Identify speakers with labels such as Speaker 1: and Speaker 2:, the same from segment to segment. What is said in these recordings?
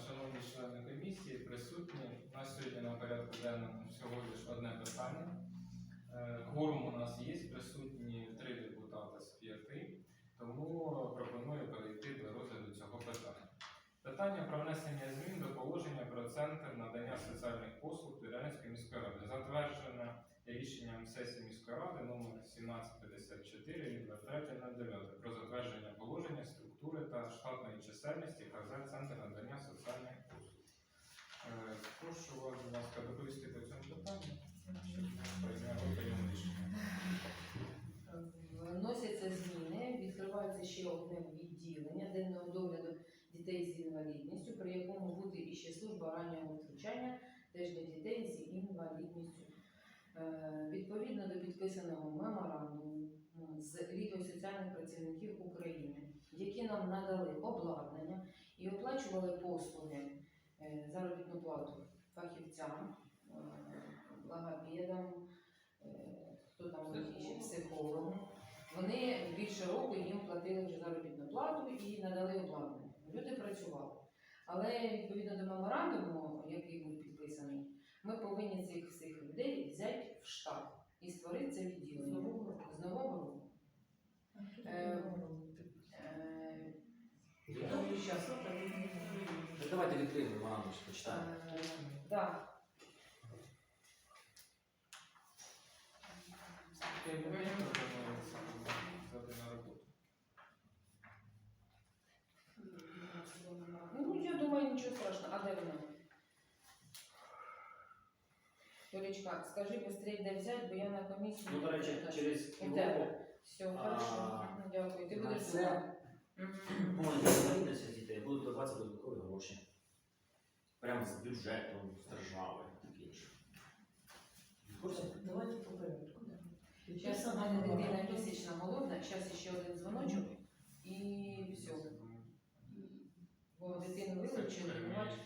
Speaker 1: шановні члени комісії, присутні. У нас сьогодні на порядку денному всього лише одне питання. Е, Кворум у нас є, присутні три депутати з п'яти, тому пропоную перейти до розгляду цього питання. Питання про внесення змін до положення про центр надання соціальних послуг Тюрянської міської ради, затверджене рішенням сесії міської ради номер 1754 від 23.09 про затвердження положення, структури та штатної чисельності КЗ Центр надання соціальних послуг. Е, Прошу вас, будь ласка, доповісти по цьому питанню. щоб прийняли рішення.
Speaker 2: Вносяться зміни, відкривається ще одне відділення денного догляду дітей з інвалідністю, при якому буде іще служба раннього втручання теж для дітей з інвалідністю. Е, Відповідно до підписаного меморандуму з Лігою соціальних працівників України, які нам надали обладнання і оплачували послуги е, заробітну плату фахівцям, е, логопедам, е, хто там ще психологам. Вони більше року їм платили вже заробітну плату і надали обладнання. Люди працювали. Але відповідно до меморандуму, який був підписаний, ми повинні цих всіх людей взяти в штат і створити це відділення з нового року. Е, е, ну, щас,
Speaker 3: Ну, Давайте відкриємо меморандум, що почитаємо.
Speaker 2: е, да.
Speaker 1: Таке буває, пропонується взяти на роботу.
Speaker 2: Ну, я думаю, нічого страшного. А де вона? Толічка, скажи быстрее, де взяти, бо я на комісії.
Speaker 3: Ну, до речі, через
Speaker 2: У
Speaker 3: півроку
Speaker 2: тебе. Все,
Speaker 3: А,
Speaker 2: хорошо. Мгм, Дякую. Ти
Speaker 3: на
Speaker 2: будеш
Speaker 3: це для інвалідності дітей будуть даватися додаткові гроші. Прямо з бюджету, з держави, таке інше.
Speaker 4: Давайте по порядку.
Speaker 2: Зараз у мене дитина місячна голодна, зараз ще один дзвоночок і все. Бо дитину вилучили, не бачиш.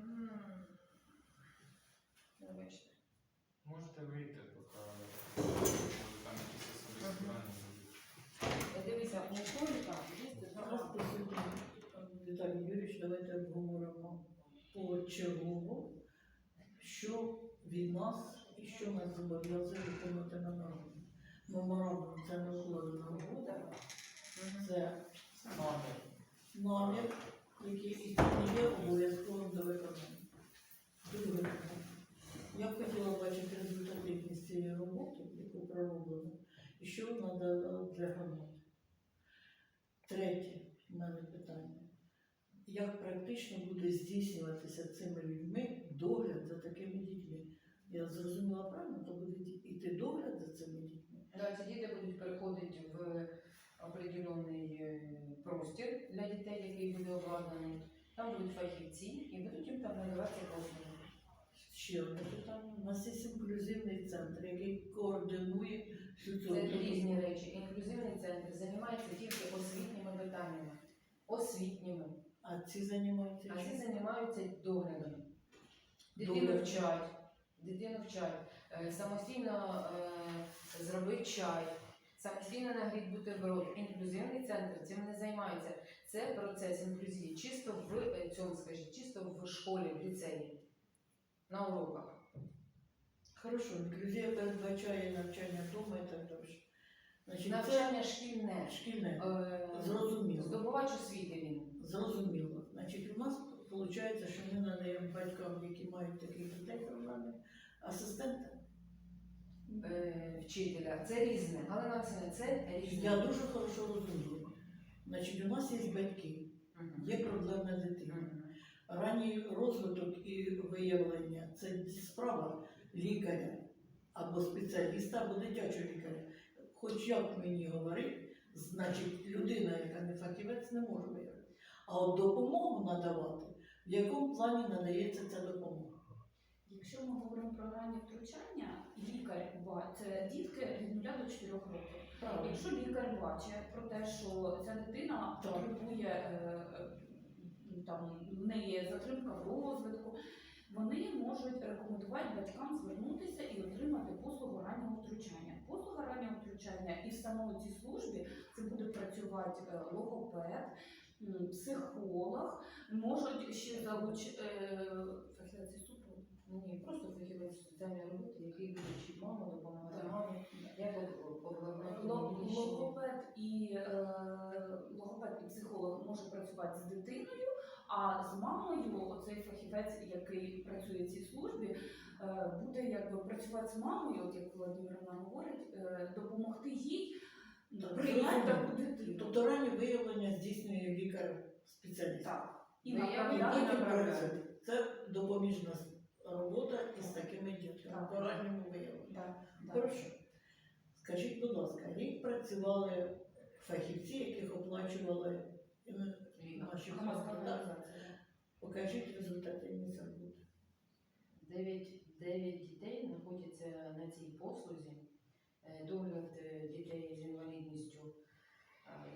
Speaker 2: М. Вибачте.
Speaker 1: Можете вийти, поки може, там якісь особисті
Speaker 2: Мгм.
Speaker 1: дані будуть.
Speaker 2: Е, Дивися, у Толіка є
Speaker 4: Зараз присутній Віталій Юрійович, давайте обговоримо почергово, що від нас і що нас зобов'язує виконати меморандум. Меморандум це не угода, це намір. Намір, який є обов'язковим до виконання. Друге питання. Я б хотіла бачити результативність цієї роботи, яку пророблено, і що вона дала для громади. Третє в мене питання. Як буде здійснюватися цими людьми догляд за такими дітьми? Я зрозуміла правильно, то буде йти догляд за цими дітьми.
Speaker 2: Да, ці діти будуть переходити в определений е, простір для дітей, який буде обладнаний. Там будуть фахівці і будуть їм там надавати послуги.
Speaker 4: Ще одне питання. У нас є інклюзивний центр, який координує всю цю
Speaker 2: Це різні речі. Інклюзивний центр займається тільки освітніми питаннями. Освітніми.
Speaker 4: А ці займаються.
Speaker 2: А ці займаються доглядом. Дитину
Speaker 4: Догляд.
Speaker 2: вчать, дитину вчать, е, самостійно е, зробити чай, самостійно нагріти бутерброд. Інклюзивний центр цим не займається. Це процес інклюзії чисто в е, цьому, скажіть, чисто в школі, в ліцеї, на уроках.
Speaker 4: Хорошо, інклюзія передбачає навчання вдома і так далі. Значить,
Speaker 2: Навчання шкільне.
Speaker 4: шкільне.
Speaker 2: Е,
Speaker 4: Зрозуміло.
Speaker 2: Здобувач освіти він.
Speaker 4: Зрозуміло. Значить, у нас виходить, що ми надаємо батькам, які мають таких дітей асистента.
Speaker 2: е, Вчителя. Це різне. Галина Васильівна, це різне.
Speaker 4: Я дуже хорошо розумію. Значить, у нас є батьки, є проблемна дитина. Ранній розвиток і виявлення це справа лікаря або спеціаліста, або дитячого лікаря. Хоч як мені говорить, значить людина, яка не фахівець, не може виявити. А от допомогу надавати, в якому плані надається ця допомога?
Speaker 5: Якщо ми говоримо про раннє втручання, лікар це дітки від 0 до 4 років.
Speaker 4: Правильно.
Speaker 5: Якщо лікар бачить про те, що ця дитина
Speaker 4: Так.
Speaker 5: потребує е, там в неї затримка в розвитку, вони можуть рекомендувати батькам звернутися і отримати послугу раннього втручання. Послуга раннього втручання і в самому цій службі це буде працювати е, логопед, психолог, можуть ще залучити фахівець супроводу.
Speaker 2: Ні, просто фахівець соціальної роботи, який буде вчити маму, допомагати мамі, як її ще.
Speaker 5: Логопед і е, логопед і психолог може працювати з дитиною, а з мамою оцей фахівець, який працює в цій службі, е, буде якби працювати з мамою, от як Володимирівна говорить, е, допомогти їй прийняти дитину.
Speaker 4: Тобто раннє виявлення здійснює лікар-спеціаліст.
Speaker 5: Так. І
Speaker 2: Ну, я
Speaker 5: направляти.
Speaker 4: Це допоміжна робота із такими дітьми
Speaker 5: Так.
Speaker 4: по ранньому виявленню.
Speaker 5: Так, так.
Speaker 4: Хорошо. Скажіть, будь ласка, рік працювали фахівці, яких оплачували е, наші
Speaker 5: Громадська організація.
Speaker 4: Покажіть результати роботи.
Speaker 2: Дев'ять дев'ять дітей знаходяться на цій послузі. Догляд е, дітей з інвалідністю,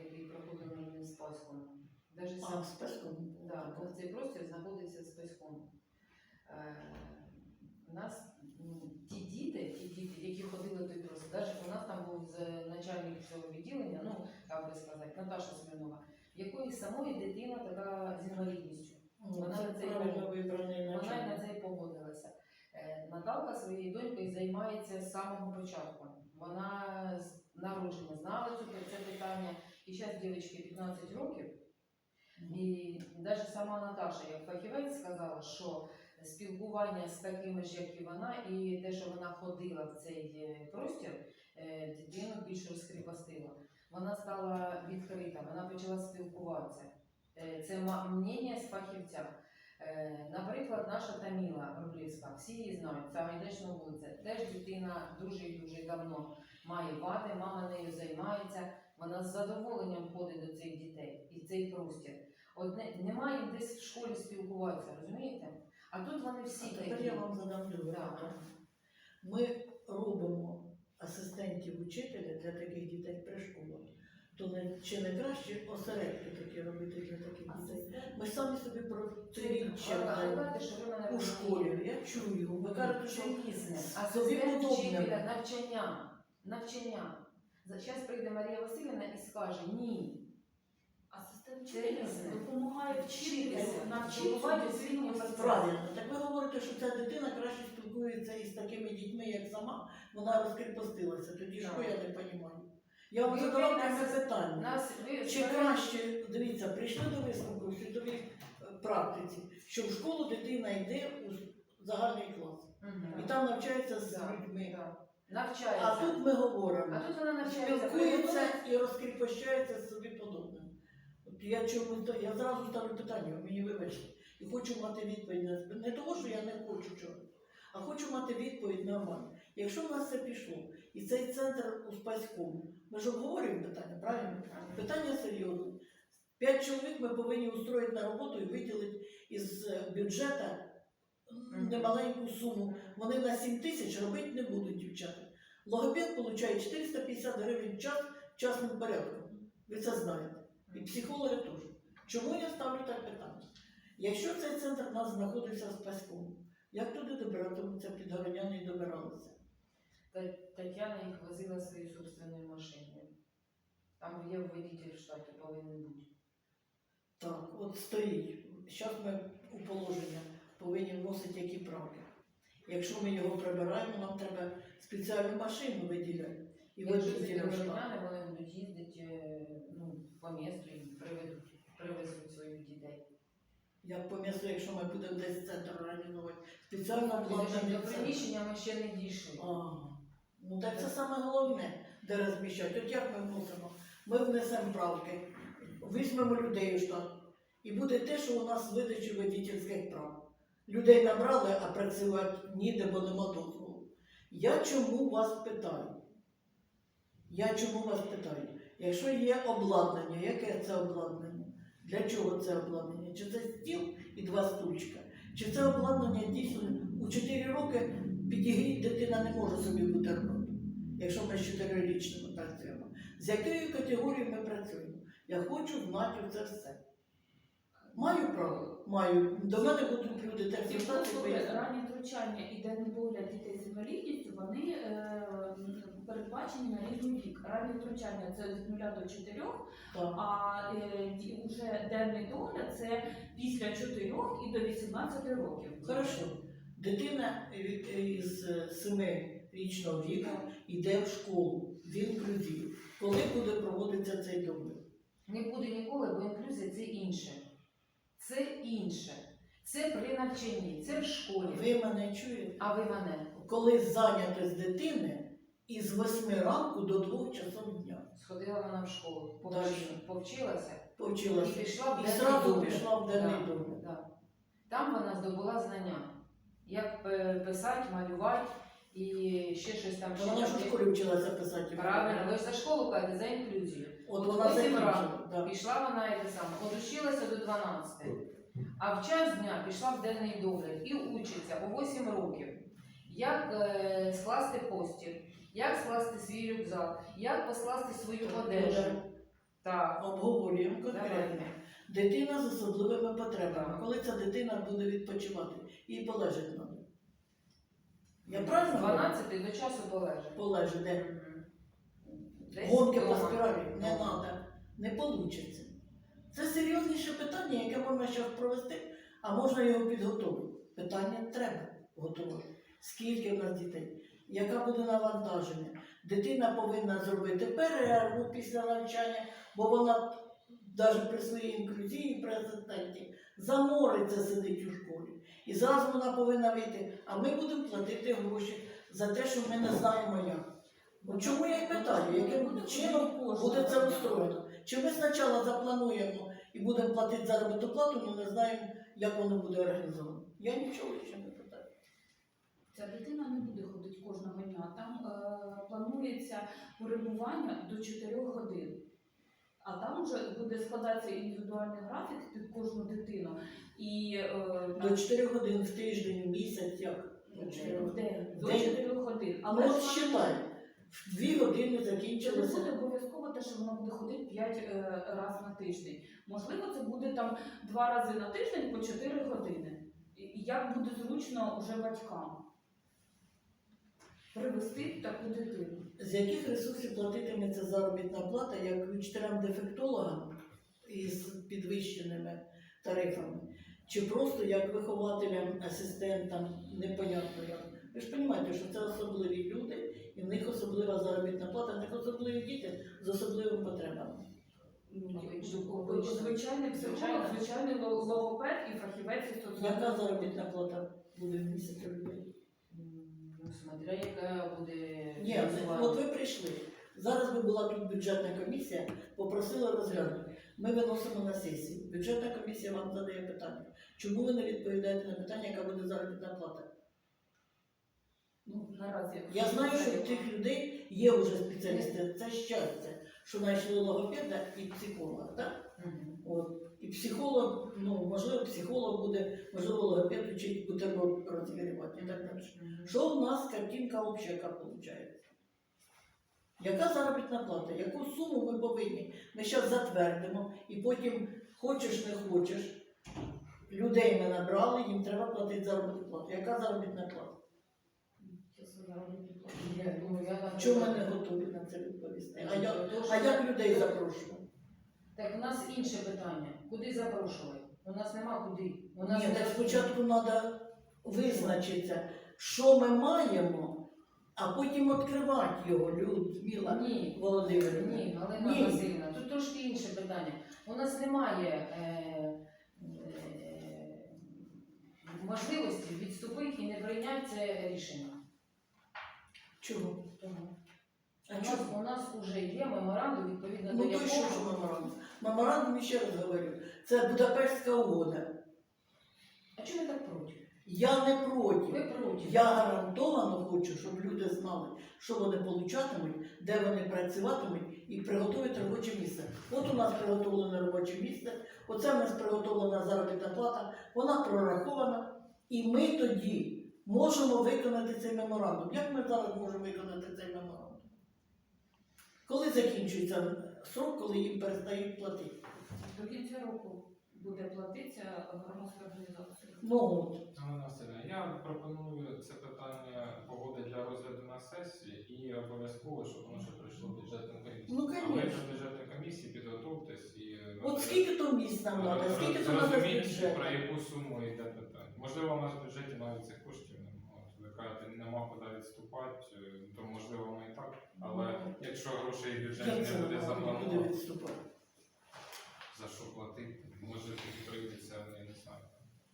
Speaker 2: який проходив на спаском. Даже сам
Speaker 4: з песком?
Speaker 2: Да, бо цей простір знаходиться з песком. Е, У нас ну, ті діти, ті діти, які ходили той простір, навіть у нас там був начальник цього відділення, ну, як би сказати, Наташа Смирнова, якої самої дитина така з інвалідністю.
Speaker 4: Ну,
Speaker 2: Вона на цей Вона на це й погодилася. Е, Наталка своєю донькою займається з самого початку. Вона народження знала це питання. І зараз дівчинці 15 років. І навіть сама Наташа, як фахівець, сказала, що спілкування з такими ж, як і вона, і те, що вона ходила в цей е, простір, е, дитину більш розкріпостила. Вона стала відкрита, вона почала спілкуватися. Е, Це мнення з фахівця. Е, Наприклад, наша Таміла Рублівська, всі її знають, це Гайдечна вулиця. Теж дитина дуже і дуже давно має вади, мама нею займається. Вона з задоволенням ходить до цих дітей і цей простір. Одне немає десь в школі спілкуватися, розумієте? А тут вони всі
Speaker 4: А тепер я вам задам питання. Ми робимо асистентів учителя для таких дітей при школах. То не, чи не краще осередки такі робити для таких дітей? Ми самі собі про
Speaker 2: Але що ви мене
Speaker 4: у школі. Я чую, ви кажете, що
Speaker 2: Це різне.
Speaker 4: собі
Speaker 2: Асистент
Speaker 4: подобне.
Speaker 2: вчителя, навчання. Навчання. Зараз прийде Марія Васильівна і скаже ні.
Speaker 5: Асистент
Speaker 2: Це
Speaker 5: вчителя
Speaker 2: різне.
Speaker 5: допомагає вчитися,
Speaker 2: Вчитися,
Speaker 5: навчити.
Speaker 4: Правильно, так ви говорите, що ця дитина краще спілкується із такими дітьми, як сама, вона розкріпостилася. Тоді що
Speaker 2: Так.
Speaker 4: я не розумію? Я вам
Speaker 2: опять
Speaker 4: пряме
Speaker 2: нас-
Speaker 4: питання.
Speaker 2: Нас ви
Speaker 4: Чи краще, дивіться, прийшли до висновку в світовій е, практиці, що в школу дитина йде у загальний клас
Speaker 2: Мгм.
Speaker 4: і там навчається з
Speaker 2: Да,
Speaker 4: людьми.
Speaker 2: да. навчається.
Speaker 4: А тут ми говоримо,
Speaker 2: А тут вона навчається.
Speaker 4: спілкується і розкріпощається з собі подобним. От я чому я зразу ставлю питання, ви мені вибачте, і хочу мати відповідь на не тому, що я не хочу чогось, а хочу мати відповідь нормально. Якщо в нас це пішло, і цей центр у Спаському, ми ж обговорюємо питання, правильно? Питання серйозне. П'ять чоловік ми повинні устроїти на роботу і виділити із е, бюджету немаленьку суму. Вони на 7 тисяч робити не будуть, дівчата. Логопед отримує 450 гривень в час частним порядком. Ви це знаєте. І психологи теж. Чому я ставлю так питання? Якщо цей центр у нас знаходився в Спаському, як туди добиратимуться підгороняни і добиралися?
Speaker 2: Тетяна їх возила своєю собственною машиною. Там є водитель в штаті повинен бути.
Speaker 4: Так, от стоїть. Зараз ми у положення повинні вносити які правки. Якщо ми його прибираємо, нам треба спеціальну машину виділяти. І
Speaker 2: Якщо громадяни, вони будуть їздити ну, по місту і приведуть, привезуть своїх дітей.
Speaker 4: Як по місту, якщо ми будемо десь центр організовувати, спеціально обладнаний
Speaker 2: До приміщення ми ще не дійшли.
Speaker 4: Ага. Ну так це саме головне, де розміщати. От як ми вносимо? Ми внесемо правки, візьмемо людей у штат. І буде те, що у нас видачі водительських прав. Людей набрали, а працювати ніде, бо нема дозволу. Я чому вас питаю? Я чому вас питаю? Якщо є обладнання, яке це обладнання? Для чого це обладнання? Чи це стіл і два стульчика? Чи це обладнання дійсно у 4 роки підігріть дитина не може собі бутерброд, якщо ми з 4-річними працюємо? З якою категорією ми працюємо? Я хочу знати це все. Маю право? Маю. До мене будуть люди так звертатися,
Speaker 5: послуги втручання і денний догляд дітей з інвалідністю, вони е, передбачені на рівні вік. Раннє втручання це від 0 до 4,
Speaker 4: Так.
Speaker 5: а е, ді- уже денний догляд це після 4 і до 18 років.
Speaker 4: Хорошо. Дитина від- із 7-річного віку йде в школу, в інклюзію. Коли буде проводитися цей догляд?
Speaker 2: Не буде ніколи, бо інклюзія це інше. Це інше. Це при навчанні, це в школі.
Speaker 4: Ви мене чуєте?
Speaker 2: А ви мене
Speaker 4: Коли зайняти з дитини із 8 ранку до 2 часов дня.
Speaker 2: сходила вона в школу, повч-
Speaker 4: Дальше.
Speaker 2: повчилася і пішла в
Speaker 4: І зразу пішла в денний
Speaker 2: Да,
Speaker 4: догляд.
Speaker 2: да. Там вона здобула знання, як писати, малювати і ще щось там.
Speaker 4: Вона ж у школі вчилася писати.
Speaker 2: Правильно, ви ж за школу кажете, за інклюзію.
Speaker 4: От вона да.
Speaker 2: Пішла вона і те саме, одучилася до 12, а в час дня пішла в денний догляд і учиться у 8 років, як е, скласти постіль, як скласти свій рюкзак, як поскласти свою одежу. Так,
Speaker 4: Обговорюємо конкретно. Дитина з особливими потребами. Коли ця дитина буде відпочивати, їй полежить треба. Я правильно? говорю?
Speaker 2: 12 до часу полежить.
Speaker 4: Полежить, де? Гонки по спіралі не треба, не вийде. Це серйозніше питання, яке можна зараз провести, а можна його підготувати. Питання треба готувати. Скільки в нас дітей? Яка буде навантаження? Дитина повинна зробити перерву після навчання, бо вона навіть при своїй інклюзії при асистенті замориться сидить у школі. І зразу вона повинна вийти, а ми будемо платити гроші за те, що ми не знаємо як. Чому я питаю, яким чином буде це устроєно? Чи ми спочатку заплануємо і будемо платити заробітну плату, але не знаємо, як воно буде організовано? Я нічого ще не питаю.
Speaker 5: Ця дитина не буде ходити кожного дня. Там е, планується перебування до 4 годин. А там вже буде складатися індивідуальний графік під кожну дитину. І е,
Speaker 4: До 4 годин в тиждень, в місяць, як? До 4
Speaker 5: в
Speaker 4: годин.
Speaker 5: день, до
Speaker 4: День.
Speaker 5: 4 годин.
Speaker 4: Ну
Speaker 5: Але
Speaker 4: от
Speaker 5: ж
Speaker 4: считай, в 2 години
Speaker 5: Це не буде
Speaker 4: закінчилося.
Speaker 5: обов'язково те, що вона буде ходити 5 е, разів на тиждень. Можливо, це буде там 2 рази на тиждень по 4 години. І і як буде зручно уже батькам привести таку дитину.
Speaker 4: З яких ресурсів платитиметься заробітна плата як учителям-дефектологам із підвищеними тарифами, чи просто як вихователям, асистентам, непонятно як. Ви ж розумієте, що це особливі люди, і в них особлива заробітна плата, в них особливі діти з особливими потребами.
Speaker 5: Звичайний психолог, звичайний логопед і фахівець
Speaker 4: Яка заробітна плата буде в місяць у людей?
Speaker 2: Ну, смотря яка буде
Speaker 4: Ні,
Speaker 2: фінансування.
Speaker 4: от ви прийшли. Зараз би була тут бюджетна комісія, попросила розглянути. Ми виносимо на сесію. Бюджетна комісія вам задає питання. Чому ви не відповідаєте на питання, яка буде заробітна плата?
Speaker 5: Ну, наразі.
Speaker 4: Я знаю, що в тих людей є вже спеціалісти. Це щастя, що знайшли логопеда і психолога. Так?
Speaker 2: Мгм.
Speaker 4: От. І психолог, ну можливо, психолог буде, можливо, логопед вчить бутерброд розігрівати і так далі. Що в нас картинка обща, яка виходить? Яка заробітна плата? Яку суму ми повинні? Ми зараз затвердимо і потім хочеш не хочеш. Людей ми набрали, їм треба платити заробітну плату. Яка заробітна плата? Чому ми не готові на це відповісти? А як, а як людей запрошувати?
Speaker 2: Так у нас інше питання. Куди запрошувати? У нас нема куди. У нас
Speaker 4: Ні, так спочатку треба визначитися, що ми маємо, а потім відкривати його, Людмила
Speaker 2: Ні,
Speaker 4: Володимирівна.
Speaker 2: ні, Галина
Speaker 4: Ні.
Speaker 2: Васильівна, тут трошки інше питання. У нас немає е, е, можливості відступити і не прийняти це рішення.
Speaker 4: Чого?
Speaker 2: Тому
Speaker 4: А
Speaker 2: у нас,
Speaker 4: чого?
Speaker 2: у нас вже є меморандум, відповідно
Speaker 4: Ну
Speaker 2: до
Speaker 4: то що,
Speaker 2: якого
Speaker 4: меморандум? Меморандум, ще раз говорю, це Будапештська угода.
Speaker 2: А чому ви так проти?
Speaker 4: Я не проти.
Speaker 2: Ви проти.
Speaker 4: Я гарантовано хочу, щоб люди знали, що вони получатимуть, де вони працюватимуть і приготують робоче місце. От у нас приготовлене робоче місце, оце в нас приготовлена заробітна плата, вона прорахована, і ми тоді можемо виконати цей меморандум. Як ми зараз можемо виконати цей меморандум? Коли закінчується срок, коли їм перестають платити?
Speaker 5: До кінця року буде платити. платиться громадською організацією.
Speaker 4: Ну от.
Speaker 1: Я пропоную це питання погодити для розгляду на сесії і обов'язково, щоб воно ще прийшло в бюджетну комісію.
Speaker 4: Ну,
Speaker 1: А ви
Speaker 4: конечно.
Speaker 1: до бюджетної комісії підготовтесь і
Speaker 4: От скільки то місць нам треба, скільки то треба бюджету.
Speaker 1: про яку суму йде питання. Можливо, у нас в бюджеті навіть цих коштів кажете, нема куди відступати, е, то можливо воно і так. Але якщо грошей в бюджеті не буде заплановано,
Speaker 4: відступати?
Speaker 1: за що платити, може тоді прийдеться, я не знаю.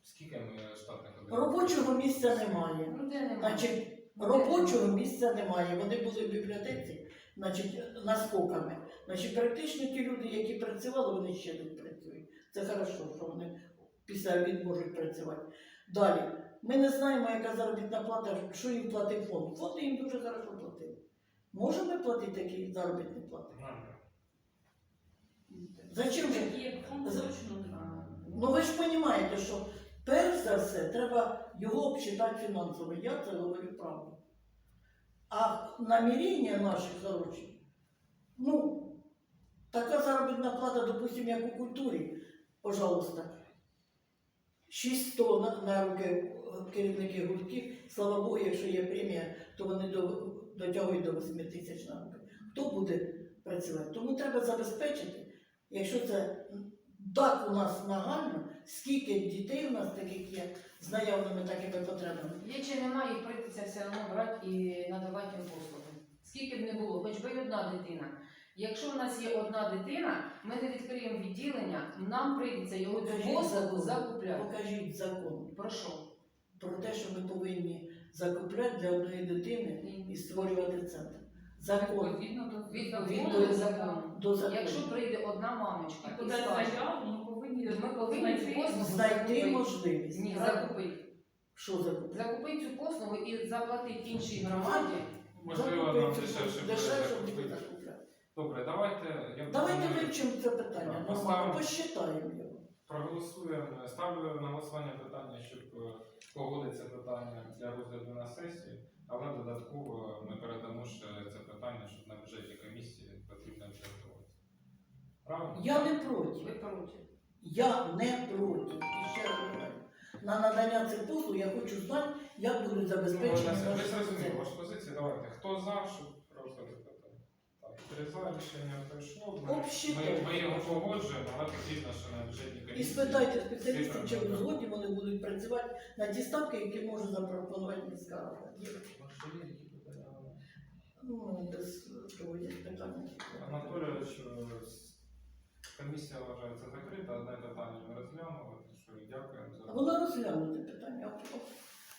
Speaker 1: Скільки ми штатних одиниць?
Speaker 4: Робочого місця немає.
Speaker 2: Ну, немає?
Speaker 4: Значить, робочого місця немає. Вони були в бібліотеці, значить, наскоками. Значить, практично ті люди, які працювали, вони ще не працюють. Це хорошо, що вони після обід можуть працювати. Далі. Ми не знаємо, яка заробітна плата, що їм платив фонд. Фонд їм дуже хорошо платив. Можемо ми платити такі заробітні плати? Зачем же? Ну ви ж розумієте, що перш за все треба його обчитати фінансово. Я це говорю правду. А намірення наші хороші, ну, така заробітна плата, допустим, як у культурі, пожалуйста. 600 на, на руки керівників гуртків. Слава Богу, якщо є премія, то вони дотягують до 8 тисяч на руки. Хто буде працювати? Тому треба забезпечити, якщо це так у нас нагально, скільки дітей у нас таких є з наявними такими потребами.
Speaker 2: Є чи немає, їх прийдеться все одно брати і надавати їм послуги. Скільки б не було, хоч би й одна дитина. Якщо в нас є одна дитина, ми не відкриємо відділення, нам прийдеться його цю послугу
Speaker 4: закон.
Speaker 2: закупляти.
Speaker 4: Покажіть закон
Speaker 2: Про що?
Speaker 4: Про те, що ми повинні закупляти для одної дитини і створювати центр. Закон
Speaker 5: Відповідно до
Speaker 2: Відповідно
Speaker 4: до
Speaker 2: закону.
Speaker 4: до закону.
Speaker 2: Якщо прийде одна мамочка
Speaker 5: І
Speaker 2: скаже,
Speaker 5: заяву, ми повинні
Speaker 2: Ми повинні
Speaker 5: знайти
Speaker 2: цю послугу
Speaker 4: знайти
Speaker 2: закупити.
Speaker 4: можливість.
Speaker 2: Ні, закупити.
Speaker 4: Що закупити?
Speaker 2: Закупити цю послугу і заплатити іншій громаді.
Speaker 1: Можливо, нам
Speaker 4: Закупити
Speaker 1: дешевше буде
Speaker 4: дешевше буде
Speaker 1: закупити.
Speaker 4: закупляти.
Speaker 1: Добре, давайте я
Speaker 4: Давайте
Speaker 1: пропоную-
Speaker 4: вивчимо це питання.
Speaker 1: Так,
Speaker 4: Нормально,
Speaker 1: поставимо.
Speaker 4: посчитаємо його.
Speaker 1: Проголосуємо. Ставлю на голосування питання, щоб е, погодити це питання для розгляду на сесії, але додатково ми передамо ще це питання, щоб на бюджетній комісії потрібно. Правильно?
Speaker 4: Я не проти.
Speaker 2: Ви проти.
Speaker 4: Я не проти. І ще раз говорю. На надання цих послуг я хочу знати, як будуть
Speaker 1: Ну,
Speaker 4: забезпечені
Speaker 1: Олеся, ви
Speaker 4: наші
Speaker 1: зрозуміли вашу позицію. Давайте. Хто за, щоб? Три за рішення пройшло. Ми, ми, ми його погоджуємо, але потрібно, що на бюджетній комісії.
Speaker 4: І спитайте спеціалістів, чи
Speaker 1: Цифра,
Speaker 4: згодні вони будуть працювати на ті ставки, які може запропонувати міська рада. Ну, без того є питання.
Speaker 1: Анатолійович, е, комісія вважається закрита, одне питання ми розглянули, що дякуємо за
Speaker 4: воно розглянуте питання.